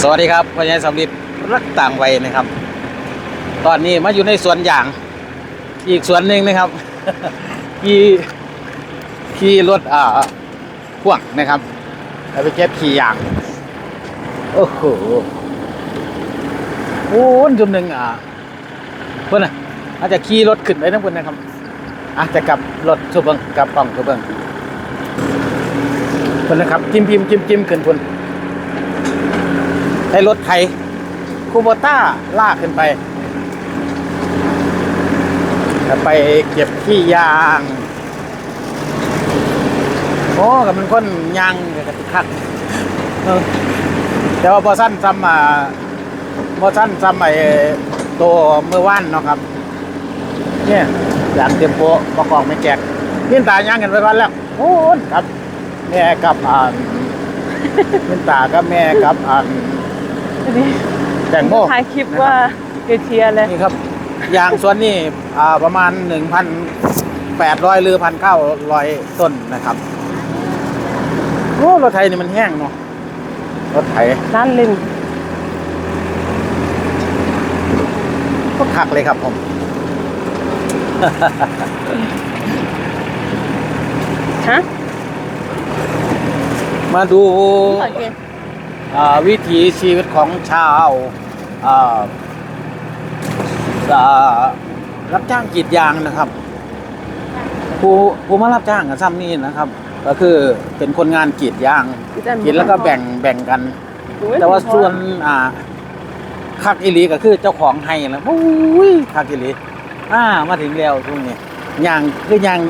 สวัสดีครับพญายสำลิดรักต่างวัยนะครับ ตอนนี้มาอยู่ในสวนยาง อีกสวนหนึ่งนะครับขี่ขี่รถอ่าพ่วงนะครับแล้วไปเก็บขี่ยาง โอ้โหโอ้นจุ่มหนึ่งอ่าเพื่อนน่ะอาจจะขี่รถขึ้นไปทั้งคนนะครับ อาจจะกลับรถสุเบิงกลับกล่องสุเบิงเพื่อนนะครับจิ้มพิมจิ้มจิ้มขึ้นพุ่น ใช้รถไถคูโบต้าลากขึ้นไปจะไปเก็บขี้ยาง โอ้กับมันคนยางกับคักแต่ว่าพอสั้นซ้ำมาพอสั้นซ้ำไอ้ตัวเมื่อวานเนาะครับ เนี่ยยางเต็มโปะประกอบไม่แจกพิ้นตายางกันไปวันแล้วโอ้ครับ แม่กับอ่านพิ้นตากับแม่กับอ่านอัน แตงโมถ่ายคลิปว่าเกเทียเลยนี่ครับ ยางสวนนี่อ่าประมาณหนึ่งพันแปดร้อยหรือพันเก้าร้อยต้นนะครับโอ้รถไทยนี่มันแห้งเนาะรถไถร้านลินก็คักเลยครับผมฮะมาดูโอเคอ่า วิถีชีวิตของชาวอ่าอ่ารับจ้างกรีดยางนะครับ ผู้ผู้มารับจ้างกับซ้ำนี่นะครับ ก็คือเป็นคนงานกรีดยางกรีดแล้วก็แบ่งแบ่งกัน แต่ว่าส่วนอ่าคักอิลีก็คือเจ้าของให้แล้วโอ้ยคักอิลีอ่ามาถึงแล้วช่วงนี้ยางคือยาง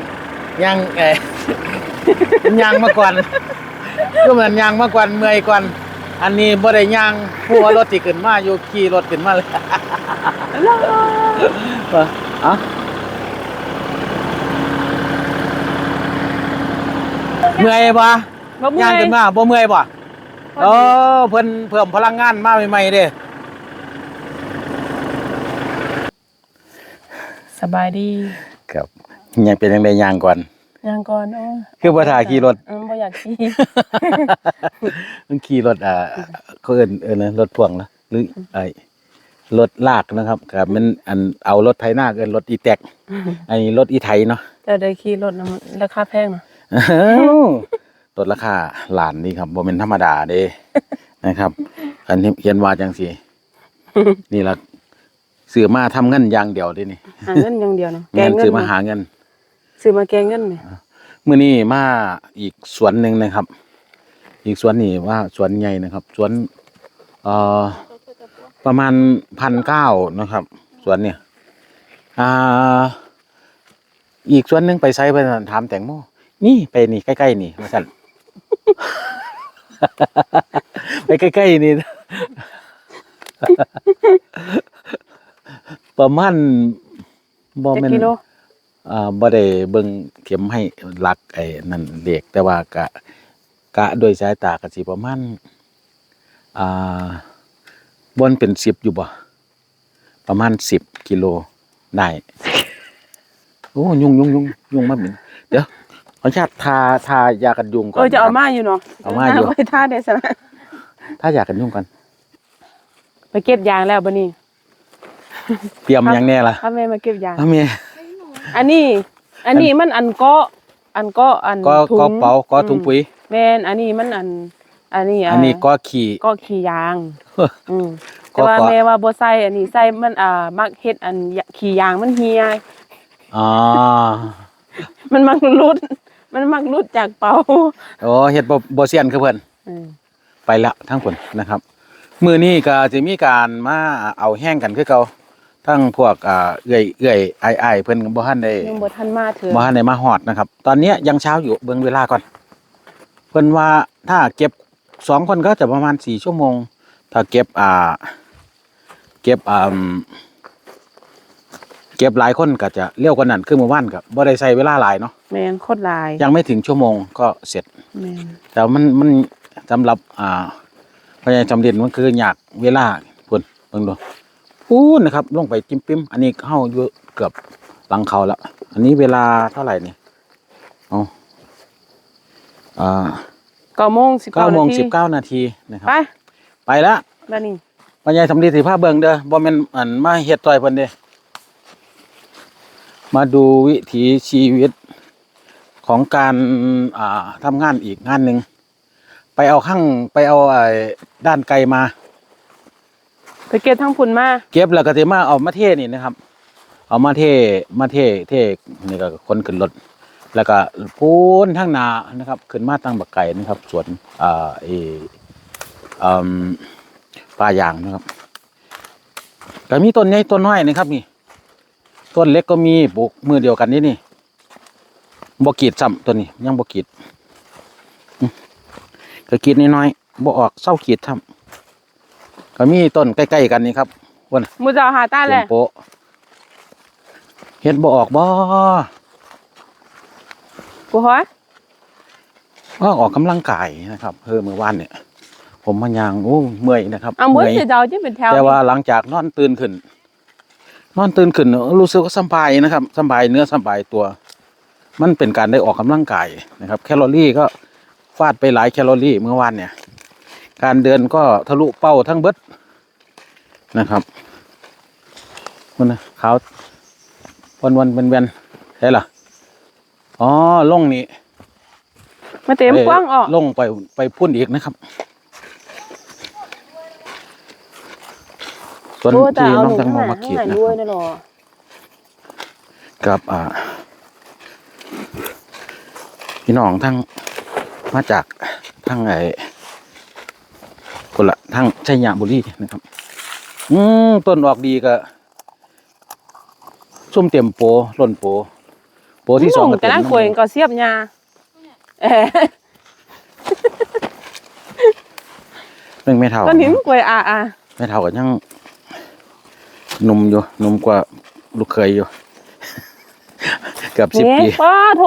ยางเออยางมาก่อนก็เหมือนยางมาก่อนเมื่อยก่อน อันนี้บ่ได้ยางผู้ว่ารถที่ขึ้นมาอยู่ขี่รถขึ้นมาเลยเอออะเมื่อยปะบ่เมื่ย่างอยขึ้นมาบ่เมื่อยป่ะเออเพิ่นเพิ่มพลังงานมาใหม่ๆเด้สบายดีครับยังเป็นยังไงย่างก่อนย่างก่อนโอ้คือบ่ท่าขี่รถเออบ่อยากขี่ มันขี่รถอ่าเขาเอิ้นเอิ้นนะรถพ่วงนะหรือไอ้รถลากนะครับครับมันอันเอารถไถนาเอิ้นรถอีแตกอันนี้รถอีไถเนาะแต่ได้ขี่รถนะมันราคาแพงเนาะอ้าวลดราคาหลานนี่ครับบ่เป็นธรรมดาเด้นะครับ อันนี้เขียนว่าจังซี่นี่ละซื้อมาทำเงินอย่างเดียวเด้นี่หาเงินอย่างเดียวเนาะแกเงิงนเงินซื้อมาหาเงินซื้อมาแกงเงินนี่มื้อนี้มาอีกสวนหนึ่งนะครับ อีกสวนนี่ว่าสวนใหญ่นะครับสวนเอ่อประมาณพันเก้านะครับสวนเนี่ยอ่าอีกสวนหนึ่งไปไซไปถามแตงโมนี่ไปนี่ใกล้ๆนี่มาสั่นไปใกล้ๆนี่ประมาณบ่จะแม่นกิโลอ่าบ่ได้เบิ่งเข็มให้ลักไอ้นั่นเลขแต่ว่ากะ กะโดยสายตาก็สิประมาณอ่าบ่นเป็น10อยู่บ่ประมาณ10กิโลได้โอ้ยุงยุงยุงยุงมาเหม็นเดี๋ยวขออนุญาตทาทายากันยุงก่อนเออจะเอานะครับมาอยู่เนาะเอามาอยู่ไว้ท่าได้ซะนะถ้ายากันยุงก่อนไปเก็บยางแล้วบัดนี้เตรียมหยังแน่ล่ะถ้าแม่มาเก็บยางอ้าแม่อันนี้ อันนี้มันอันเกาะอันเกาะอันก็ถุงก็เป๋าก็ถุงปุ๋ย แม่นอันนี้มันอัน อันนี้ะอันนี้ก็ขี่ก็ขี้ยาง อืมก็แต่ว่าก็แม่ว่าบ่ใส่อันนี้ใส่มันอ่ามักเฮ็ดอันยะขี้ยางมันเหียอ๋อมันมักรุด มันมักรุดจากเป่าโอ้เฮ็ดบ่บ่เซียนคือเพิ่นอืมไปละทั้งคนนะครับมือนี้ก็จะมีการมาเอาแห้งกันคือเก่าทั้งพวกอ่าเอื่อยเอื่อยไอ้ไอ้ายๆเพิ่นก็บ่ทันได้ยังบ่ทันมาเถือบ่ทันได้มาฮอดนะครับ ตอนเนี้ยยังเช้าอยู่เบิ่งเวลาก่อน เพิ่นว่าถ้าเก็บสองคนก็จะประมาณสี่ชั่วโมง ถ้าเก็บอ่า เก็บอ่าเก็บหลายคนก็จะเร็วกว่านั้นคือเมื่อวานก็บ่ได้ใช้เวลาหลายเนาะแม่นโคตรหลายยังไม่ถึงชั่วโมงก็เสร็จ แม่นแต่มันมันสำหรับอ่าพยายจำเด่นมันคืออยากเวลาพุ่นเบิ่งดูพูนนะครับ ลงไปจิ้มปิ้มอันนี้เข้าอยู่เกือบหลังเขาแล้ว อันนี้เวลาเท่าไหร่เนี่ยเอา อ่า9โมง19เก้าโมงนาทีสิบเก้านาทีนะครับ ไปไปแล้วบ้านนี้พ่อใหญ่สำลีสิพาเบิ่งเด้อบ่แม่นอันมาเฮ็ดซอยเพิ่นเด้ มาดูวิถีชีวิตของการอ่าทำงานอีกงานหนึ่ง ไปเอาข้างไปเอาไอ้ด้านไกลมา ไปเก็บทั้งพุ่นมาเก็บแล้วก็สิมาเอามาเทนี่นะครับ เอามาเทมาเทเทนี่ก็คนขึ้นรถ แล้วก็พูนทั้งนานะครับขึ้นมาตั้งบักไก่นะครับสวนอ่าเออืมปลายางนะครับก็มีต้นใหญ่ต้นน้อยนะครับนี่ต้นเล็กก็มีปลูกมือเดียวกันนี่นี่บ่กรีดซ้ำตัวนี้ยังบ่กรีดอืมก็กรีดน้อยๆบ่ออกเศร้ากรีดซ้ำก็มีต้นใกล้ๆกันนี่ครับวันหมูเจ้าหาต้าแหต้ละนโปะเฮ็ดบ่ออกบ่ กูฮอยว่าออกกำลังกายนะครับเพิ่มเมื่อวานเนี่ย ผมมายางโอ้เมื่อยนะครับเอาหมือเมื่อยสิเจ้าจะเป็นแถวแต่ว่าหลังจากนอนตื่นขึ้น นอนตื่นขึ้นรู้สึกว่าสำบายนะครับสำบายเนื้อสำบายตัว มันเป็นการได้ออกกำลังกายนะครับ แคลอรี่ก็ฟาดไปหลายแคลอรี่เมื่อวานเนี่ย การเดินก็ทะลุเป้าทั้งเบิดนะครับมันนะขาววันวันเป็นเวนๆใช่ล่ะอ๋ อลงนี่มาเต็มกว้างออกลงไปไปพุ่นอีกนะครับส่วนโอ้แต่ที่เอาน้องหนูแตังข้างโมหน้ามาข้างขีดหน้านะคด้วยรับนะหรอกับอ่าพี่น้องทั้งมาจากทั้งไอ้คนละทั้งชัยบุรีนะครับ อืมต้นออกดีก็ส้มเต็มโปล่นโป โปที่สองก็แต่เต็มนั่งคุยก็เสียบยาเออเรื่องไม่เท่าก็นิ้มกวยอ่าอ่าไม่เท่ากันยังหนุ่มอยู่หนุ่มกว่าลูกเคยอยู่เกือบสิบนี่ปีป้าโถ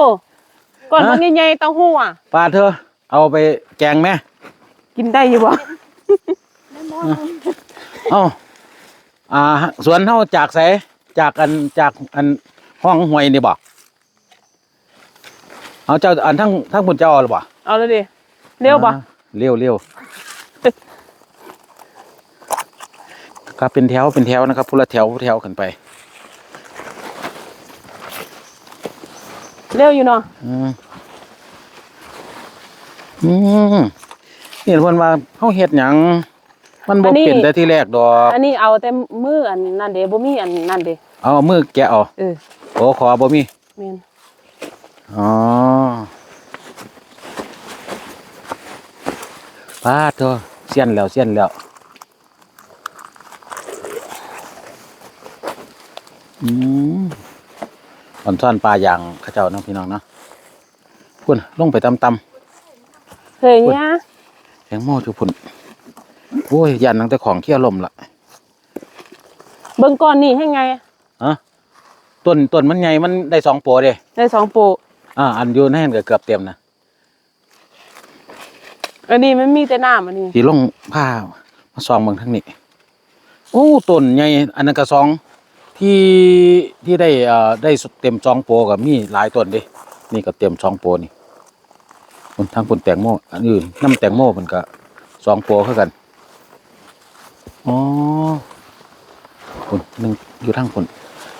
ก่อนฮะมันใหญ่ๆเต้าหู้อะป้าเธอ เอาไปแกงไหมกินได้อยู่บ่เอ้าอ่า สวนเท่าจากไสจากอันจากอันห้องห้วยนี่บอก เอาเจ้าอันทั้งทั้งคุณเจ้าหรือเปล่าเอาเลยดิเร็วบ่เร็วเร็วครับเป็นแถวเป็นแถวนะครับพูละแถวแถวกันไปเร็วอยู่เนาะอืมอืมนี่เพิ่นว่าเฮาเฮ็ดหยังมันบ่เป็นแต่ที่แรกดอกอันนี้เอาแต่มืออันนั่นเด้บ่มีอันนั่นเด้เอามือแกะเอาเออโอ้ขอบ่มีแม่น อ๋อปาดเถอะเสียนแล้วเสียนแล้วอืมอ่อนซ่อนปลาอย่างเข้าเจ้าเนาะพี่น้องเนาะพุ่นลงไปตำเฮ้ยเนี่ยๆแตงโมจุพุ่นโอ้ยยันตั้งแต่ของเคี่ยวลมละเบิ่งก่อนนี่ให้ไงอะต้นต้นมันใหญ่มันได้สองโปรเด้ได้สองโปะ อ่าอันอยู่ในนก็เกือบเต็มนะอันนี้มันมีแต่น้ำอันนี้ที่ลงผ้ามาซองเบางทั้งนี้โอ้ต้นใหญ่อันนั้นก็สองที่ที่ได้เอ่อได้เต็มสองโปรกับมีหลายต้นเดินี่ก็เต็มสองโปรนี่คนทางคนแตงโมอันอื่นน้ำแตงโมมันก็สองโปรเท่ากันอ๋อคนหนึ่งอยู่ทางคน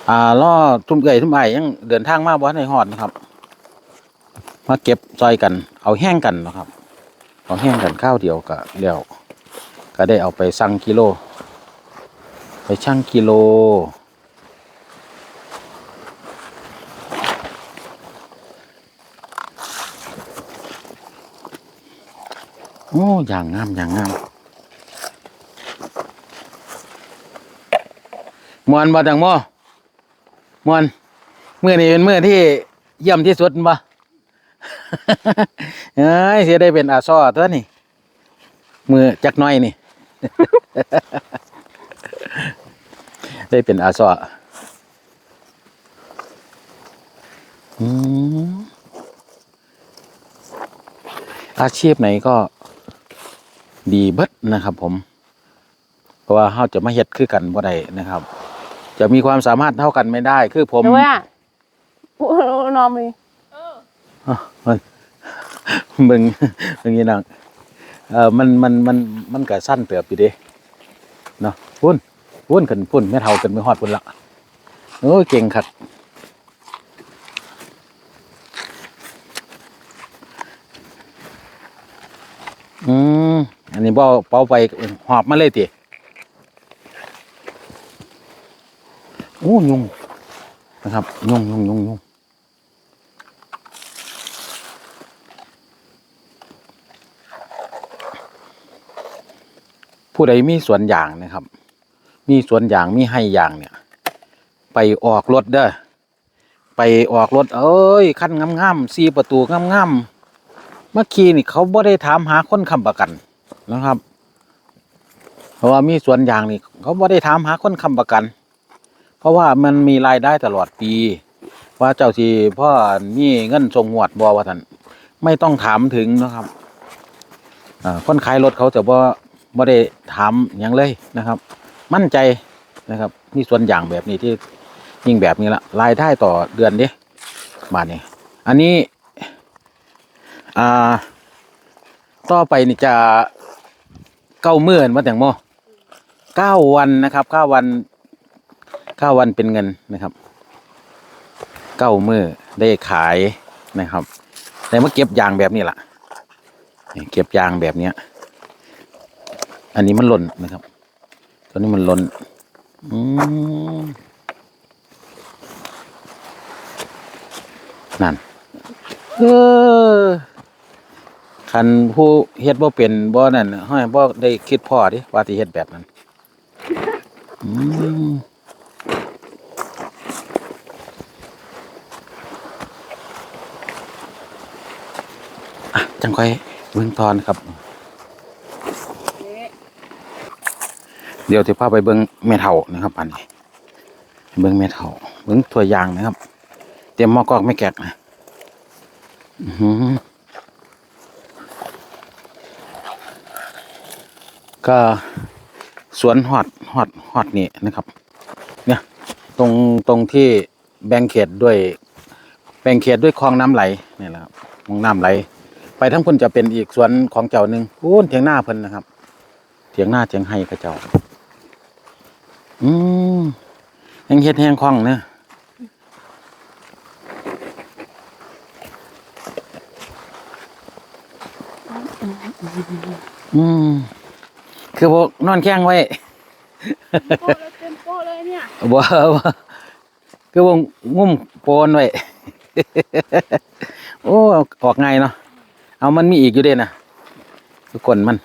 อ่าล่อทุ่มเกยทุ่มไอยังเดินทางมาบ่ในหอดนะครับ มาเก็บซอยกัน เอาแห้งกันนะครับ เอาแห้งกันข้าวเดียวก็แล้วก็ได้เอาไปสั่งกิโล ไปชั่งกิโลโอ้อย่างงามอย่างงามมวนบ่จังโมมวนเมื่อนี้เป็นเมื่อที่เยี่ยมที่สุดบ่ เอ้ยเสียได้เป็นอาซอตัวนี่ มือจักน้อยนี่ ได้เป็นอาซออืมอาชีพไหนก็ดีเบิดนะครับผม เพราะว่าเขาจะมาเฮ็ดคือกันบ่ได้นะครับ จะมีความสามารถเท่ากันไม่ได้คือผม เดี๋ยวว่าโอ้โหนอนมีอ่ มันมึงมึงนี่นังเออมันมันมันมันก็สั้นเติบอยู่เดิเนาะพุ่นพุ่นขึ้นพุ่นแม่เฒ่าขึ้นไปฮอดพุ่นละโอ้เก่งคักอืมอันนี้บ่เป่าไปหอบมาเลยติโอ้ยุงนะครับยุงยุงยุงยุง ผู้ใดมีสวนยางนะครับ มีสวนยางมีให้ยางเนี่ย ไปออกรถเด้อไปออกรถเอ้ยคันงามๆสีประตูงามๆเมื่อกี้นี่เขาบ่ได้ถามหาคนค้ำประกันนะครับ เพราะว่ามีสวนยางนี่เขาบ่ได้ถามหาคนค้ำประกัน เพราะว่ามันมีรายได้ตลอดปี ว่าเจ้าสิพ่อมีเงินส่งหวดบ่ว่าท่านไม่ต้องถามถึงนะครับอ่าคนขายรถเขาจะบ่ บ่ได้ถามหยังเลยนะครับ มั่นใจนะครับมีส่วนอย่างแบบนี้ที่ยิ่งแบบนี้ละรายได้ต่อเดือนเด้บาทนี้อันนี้อ่าต่อไปนี่จะเก้าหมื่นมาแต่งโมเก้าวันนะครับเก้าวันเก้าวันเป็นเงินนะครับเก้ามือได้ขายนะครับได้มาเก็บยางแบบนี้ล่ะ เก็บยางแบบเนี้ย อันนี้มันหล่นนะครับ ตัวนี้มันหล่นอืมนั่นเออคันผู้เฮ็ดบ่เป็นบ่นั่นห้อยบ่ได้คิดพ่อดิว่าสิเฮ็ดแบบนั้นอืมอะจังค่อยเบิ่งตอนครับ เดี๋ยวจะพาไปเบิ้งเมทัลนะครับอันนี้เบิ้งเมทัลเบิ้งตัวยางนะครับ เตรียมหม้อกอกไม่แกกนะอื้อหือก็สวนหอดหอดหอดนี่นะครับ เนี่ยตรงตรงที่แบ่งเขตด้วย แบ่งเขตด้วยคลองน้ำไหลนี่แหละครับคลองน้ำไหล ไปทั้งพุ่นจะเป็นอีกสวนของเจ้าหนึ่งพูนเถียงหน้าเพิ่นนะครับ เถียงหน้าเถียงให้กระเจ้า อืมแห้งเฮ็ดแห้งคล่องเนี่ยอืม คือพวกนอนแข้งไว้โป้เลยเต็มโป้เลยเนี่ยบ่บ่คือวงงุ่มโปนไว้ โอ้ออกไงายเนาะ เอามันมีอีกอยู่เด้นะคือกลนมัน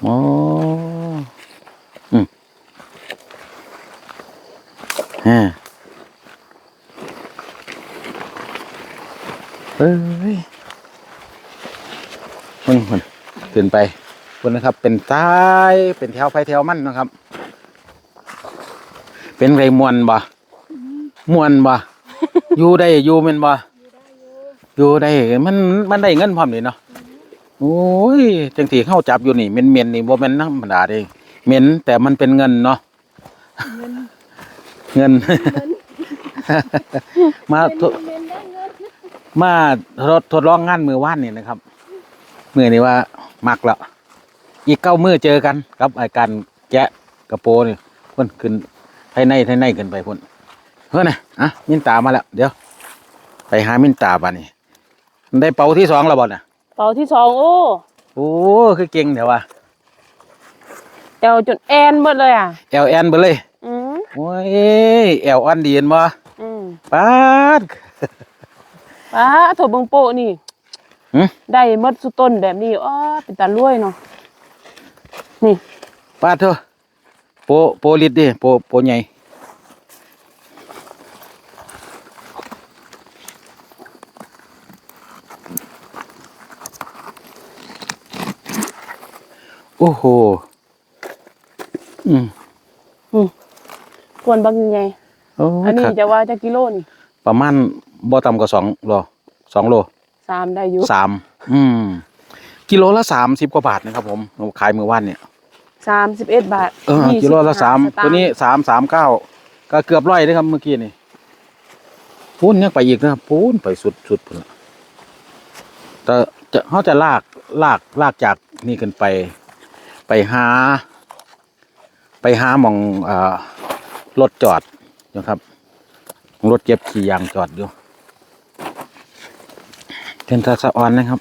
โอ้อืมฮะ เอ้ยมึงมันขึ้นไปคนนะครับ เป็นซ้ายเป็นแถวไฟแถวมันนะครับ เป็นไรมวนบ่มวนบ่อยู่ได้อยู่แม่นบ่อยู่ได้มันมันได้เงินพร้อมนี่เนาะโอ้ยจังที่เข้าจับอยู่นี่เม็นๆนี่บ่แม่นธรรมดาเด้เหม็นแต่มันเป็นเงินเนาะเงิน มาทดมาทดทดลองงานมือว่านนี่นะครับมือนี่ว่ามักแล้วอีกเก้ามือเจอกันกับไอาการแกะกระโปรงนี่เพิ่นขึ้นภายในภายในขึ้นไปพุ่นเฮ้ยนะอะมินตามาแล้วเดี๋ยว ไปหามินตาบ้านี่ได้เป่าที่สองแล้วบ่น่ะ เป่าที่สองโอ้โอ้คือเก่งเดี๋ยวว่าเอวจนแอนหมดเลยอะแอลแอนไปเลยอืม โอ้ยแอลอันดีเห็นบ่อืมปาด ป้าโถเบิงโปะนี่หึ ได้หมดสุต้นแบบนี้อ้อเป็นตารวยเนาะนี่ปาดเถอะโปโปลิดดิโปโปใหญ่โอ้โหอืม กวนบางไงโอ้อันนี้ครับจะว่าจะกิโลนี่ประมาณบ่ต่ำกว่าสองโลสองโลสามได้อยู่สามอืมกิโลละสามสิบกว่าบาทนะครับผมผมขายมือว่านเนี่ยสามสิบเอ็ดบาทเออยี่สิบกิโลละสามห้ตงค์ตัวนี้สามสามเก้าก็เกือบร้อยนะครับเมื่อกี้นี่ปูนยังไปอีกนะครับปูนไปสุดสุดพุ่นละแต่จะเขาจะลากลากลากจากนี่ขึ้นไป ไปหา ไปหาหมองเอ่อ รถจอดนะครับรถเก็บขี่ยางจอดอยู่เป็นตาสะออนนะครับ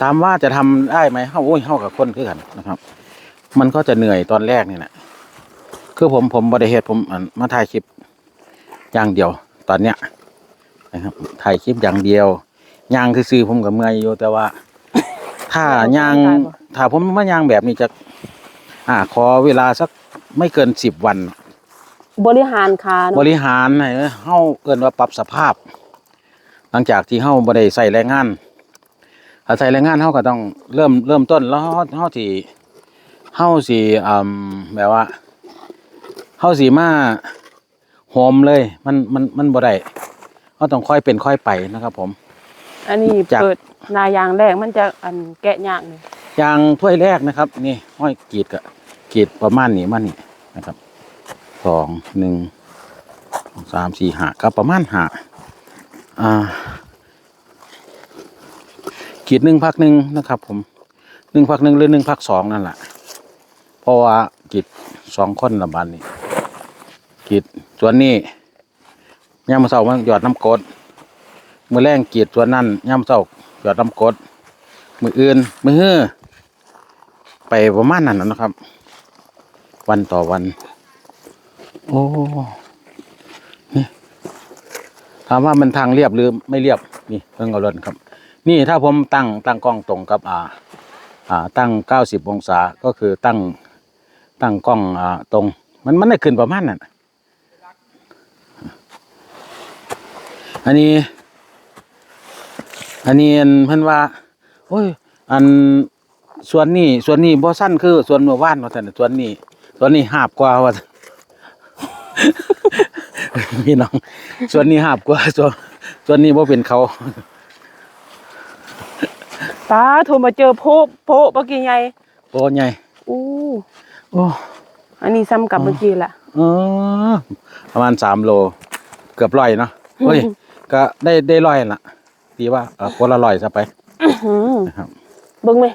ถามว่าจะทำได้ไหมเฮาโอ้ยเฮากับคนคือกันนะครับ มันก็จะเหนื่อยตอนแรกนี่แหละคือผมผมบริเหตุผมมาถ่ายคลิปอย่างเดียว ตอนเนี้ยนะครับถ่ายคลิปอย่างเดียวย่างคือซื้อผมกับเมื่อยอยู่แต่ว่า ถ้าย่างถ้าผมมาย่างแบบนี้จะ อ่าขอเวลาสักไม่เกินสิบวัน บริหารคาบเนาะริหารให้เฮาเกินว่าปรับสภาพ หลังจากที่เฮาบ่ได้ใส่แรงงานถ้าใส่แรงงานเฮาก็ต้องเริ่มเริ่มต้นแล้วเฮาเฮาสิเฮาสิอืมแบบว่าเฮาสิมาโฮมเลย มันมันมันบ่ได้เฮาต้องค่อยเป็นค่อยไปนะครับ ผม อันนี้จาก เปิดนายางแรกมันจะอันแกะยากนี่ยางถ้วยแรกนะครับ นี่ห้อยกรีดกับกรีดประมาณนี้มานี่นะครับ สองหนึ่งสามสี่หาก็ประมาณหาอ่ากีดหนึ่งพักหนึ่งนะครับ ผมหนึ่งพักหนึ่งหรือหนึ่งพักสองนั่นแหละเพราะว่ากีดสองคนละบันนี่กีดส่วนนี้ย่ามเสามันหยอดน้ำกดมือแรงกีดส่วนนั้นย่ามเสาหยอดน้ำกดมืออื่นมือฮื้อไปประมาณนั้นนะครับ วันต่อวัน โอ้นี่ถามว่ามันทางเรียบหรือไม่เรียบนี่เพิ่งเอารถครับ นี่ถ้าผมตั้งตั้งกล้องตรงกับอ่าอ่าตั้งเก้าสิบองศาก็คือตั้งตั้งกล้องอ่าตรง มันมันได้ขึ้นประมาณนั้นอันนี้ อันนี้อันเพิ่นว่าโอ้ยอันส่วนนี้ส่วนนี้บ่สั้นคือส่วนเมื่อวานว่าซั่นน่ะส่วนนี้ส่วนนี้หาบกว่าว่าซั่น พี่น้อง ส่วนนี้หาบกว่า ส่วนส่วนนี้บ่เป็นเขาตาโทรมาเจอโพะโพะเมื่อกี้ไงโอ้ใหญ่อู้โอ้อันนี้ซ้ำกับเมื่อกี้แหละเออประมาณ3โล เกือบร้อยเนาะเฮ้ยก็ได้ได้ร้อยละดีว่าเออคนละร้อยซะไปอื้อหือนะครับเบิ่งไหม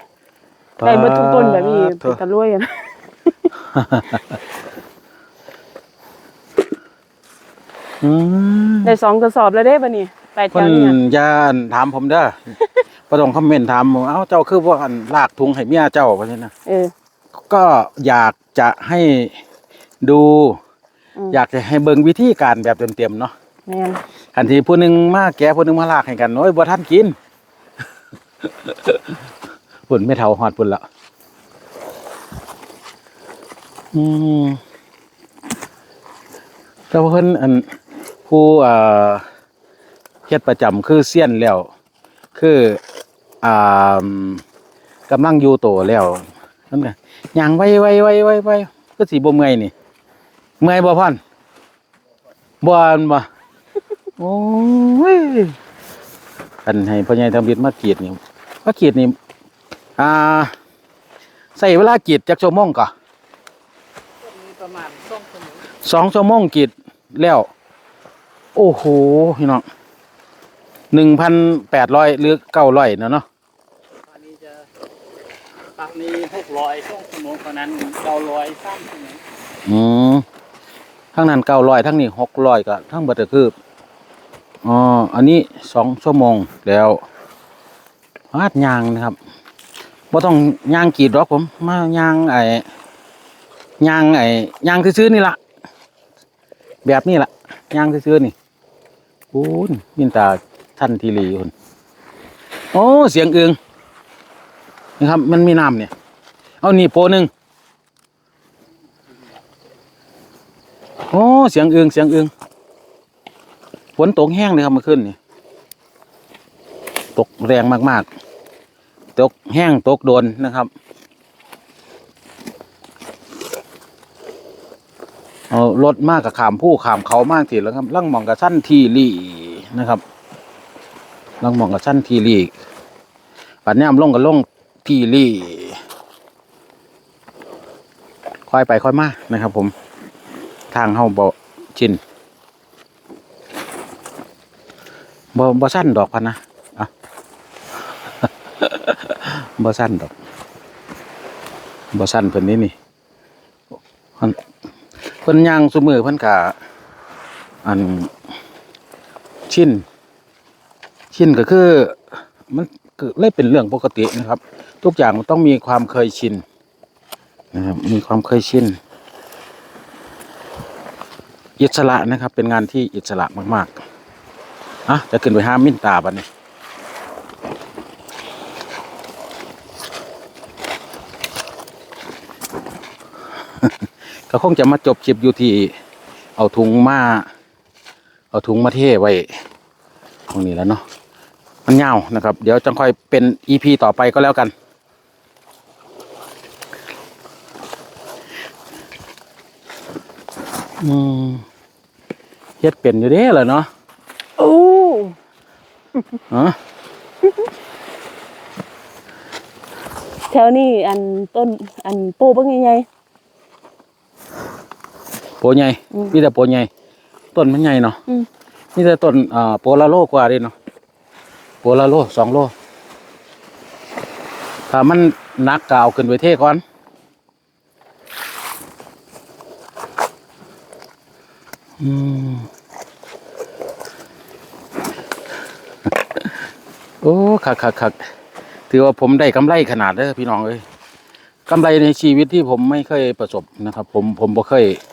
ได้เบิดทุกต้นแบบนี้โถ่เป็นตะลุยอะนะ อืมได้สองกระสอบแล้วเด้บัดนี้ไปแถเพิ่วนนี้อะอย่าถามผมเด้อบ่ต้องคอมเมนต์ถามผมเอ้าเจ้าคือว่าอันลากถุงให้เมียเจ้าว่าซั่นนะเออ ก็อยากจะให้ดู อืม อยากจะให้เบิ่งวิธีการแบบเต็มๆเนาะแม่นคันที่ผู้หนึงมาแกะผู้หนึงมาลากให้กันโอ้ยบ่ทันกิน ปุ่นไม่เท่าฮอดปุ่นละอืมแต่ว่าเพิ่นอัน ผู้เอ่อเฮ็ดประจำคือเซียนแล้ว คืออ่ากำลังอยู่โตแล้วนั่นไงย่างไวไวไวไวไวก็สิบ่เมื่อยนี่ เมื่อยบ่พ่อนบ่อันบ่โอ้ยอันให้พ่อใหญ่ทำบิดมากรีดนี่มากรีดนี่อ่าใส่เวลากรีดจักชั่วโมงก่อประมาณ2ชั่วโมงสองชั่วโมงกรีดแล้ว โอ้โหพี่น้องหนึ่งพันแปดร้อยหรือเก้าร้อยนะเนาะอันนี้จะฝั่งนี้หกร้อยช่วงชั่วโมงตอนนั้นเก้าร้อยสามชั่วโมงอืมทั้งนั้นเก้าร้อยทั้งนี้หกร้อยก็ทั้งเบัตรคืออ๋ออันนี้สองชั่วโมงแล้ววาดยางนะครับบ่ต้องยางกรีดหรอกผม มายางไอ้ยางไอ้ยางซื้อๆนี่ละแบบนี้ละยางซื้อๆนี่ โอ้ยมินตาท่านทีรีคุณโอ้เสียงเอึงนะครับ มันมีน้ำเนี่ย เอานี่โปหนึ่งโอ้เสียงเอึงเสียงเอึงฝนตกแห้งเลยครับเมื่อคืนนี่ตกแรงมากๆ ตกแห้งตกโดนนะครับ เอารถมากกับขามผู้ขามเขามากทีแล้วครับลังมองกับสั้นทีรีนะครับลังมองกับสั้นทีรีปัดย่มลงกับลงทีรีค่อยไปค่อยมานะครับ ผม ทางเฮาบ่ชินบ่บ่สั้นดอกพันนะอะบ่สั้นดอกบ่สั้นเพิ่นนี่นี่ เพิ่นย่างซุมือเพิ่นกะอันชินชินก็คือมันก็เลยเป็นเรื่องปกตินะครับ ทุกอย่างมันต้องมีความเคยชินนะครับมีความเคยชินอิสระนะครับ เป็นงานที่อิสระมากๆอะจะขึ้นไปห้ามมินตาบันนี้ ก็คงจะมาจบคลิปอยู่ที่ เอาถุงมาเอาถุงมาเทไว้ตรงนี้แล้วเนาะมันยาวนะครับ เดี๋ยวจะค่อยเป็นอีพีต่อไปก็แล้วกันอืมเฮ็ดเป็นอยู่เด้เหรอเนาะโอ้ฮะแถวนี้อันต้นอันปูเบิ่งใหญ่ โปใหญ่อืมมีแต่โปใหญ่ต้นมันใหญ่เนาะอืมมีแต่ต้นอ่าโปละโลกว่าเดิเนาะโปละโลสองโลถ้ามันหนักกเอาขึ้นไปเทก่อน อืม โอ้คักคักคักถือว่าผมได้กำไรขนาดเด้อพี่น้องเอ้ยกำไรในชีวิตที่ผมไม่เคยประสบนะครับ ผมผมบ่เคยอ่าๆ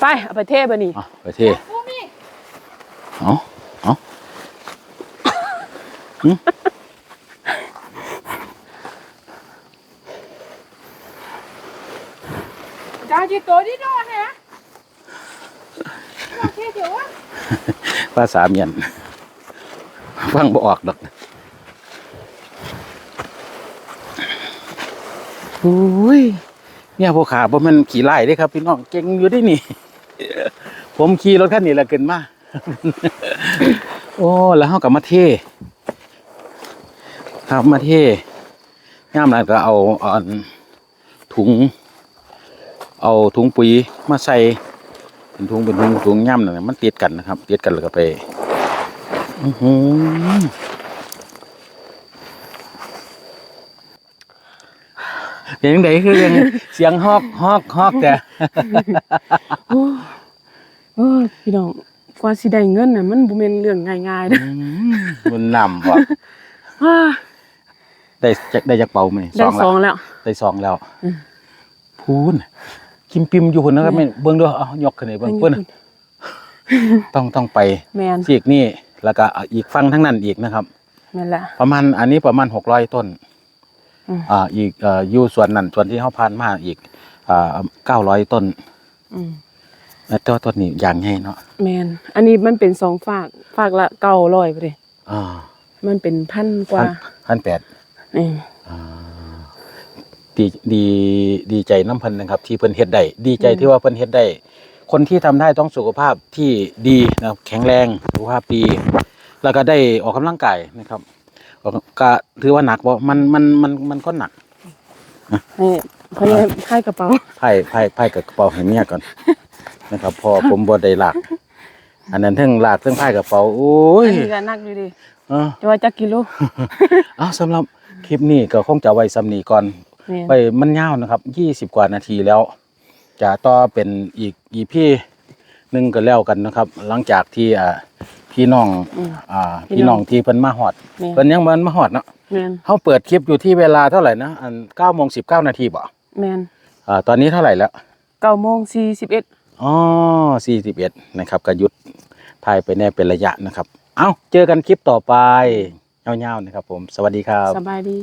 ไป เอาไปเทบ่นี่อะไปเทเอาเอาจ้าจิโตดิโดนเนี่ยเทเดี๋ยวว่าภาษาเมียนฟังบ่ออกดอก อ้ยเนี่ยพวกขาบ่แมันขี่ไล่เด้ครับ พี่น้องเก่งอยู่ได้นี่ ผมขี่รถคันนี้แหละเกินมาโอ้แล้วเฮากับมาเทครับมาเทย่ามนั้นก็เอาเอาอันถุง เอาถุงปุ๋ยมาใส่เป็นถุงเป็นถุงถุงย่ำนั่นนะมันติดกันนะครับติดกันแล้วก็ไปอื้อหือ เสียงไหนคือยังเสียงฮอกฮอกฮอกแต่โอ้โอ้ยพี่น้องกว่าสิได้เงินน่ะมันบ่แม่นเรื่องง่ายๆเด้ออืมมันนำบ่อ่าได้จักได้จักเป่าไหมได้สสอองงแล้วแล้ว ได้สองแล้วอืมพูนกิมปิมอยู่คนนะครับแม่เบิ่งด้วยเอายกขึ้นให้เบิ่งเพิ่นต้องต้องไปแม่นซีกนี่แล้วก็อีกฟังทั้งนั้นอีกนะครับแม่นละประมาณอันนี้ประมาณหกร้อยต้น อืม อ่าอีกเอ่ออยู่ส่วนนั้นส่วนที่เขาผ่านมาอีกอ่าเก้าร้อยต้นอืมแล้วตัวต้นนี้อย่างไงเนาะแม่นอันนี้มันเป็นสองฝากฝากละ900ไปเลยอ่ามันเป็นพันกว่าพันแปดนี่อ่าดีดีดีใจน้ำเพิ่นนะครับ ที่เพิ่นเฮ็ดได้ดีใจที่ว่าเพิ่นเฮ็ดได้คนที่ทำได้ต้องสุขภาพที่ดีนะครับแข็งแรงสุขภาพดี แล้วก็ได้ออกกำลังกายนะครับออ กก็ถือว่าหนักบ่มันมันมันมันก็หนักให้เพิ่นให้ค่ายกระเป๋าไพ่ไพ่ไพ่กับกระเป๋าให้เมียก่อนนะครับ พอผมบ่ได้ลากอันนั้นเทั้งลากเทั้งไพ่กระเป๋าโอ้ยอันนี้ก็หนักอยู่ดิเออจะว่าจักกิโลเอาสำหรับคลิปนี้ก็คงจะไว้สำนีก่อนแม่นไปมันยาวนะครับยี่สิบกว่านาทีแล้ว จะต่อเป็นอีกอีพี่หนึ่งก็แล้วกันนะครับ หลังจากที่อ่า พี่น้องอืมอ่าพี่พี่น้น้อองงที่เพิ่นมาฮอดแม่นเพิ่นยังบ่ทันมาฮอดเนาะแม่นเขาเปิดคลิปอยู่ที่เวลาเท่าไหร่นะอันเก้าโมงสิบเก้านาทีบ่แม่นอ่าตอนนี้เท่าไหร่แล้ว9โมง41อ๋อสี่สิบเอ็ดนะครับก็หยุดถ่ายไปแน่เป็นระยะนะครับ เอาเจอกันคลิปต่อไปเงาๆนะครับผม สวัสดีครับ สบายดี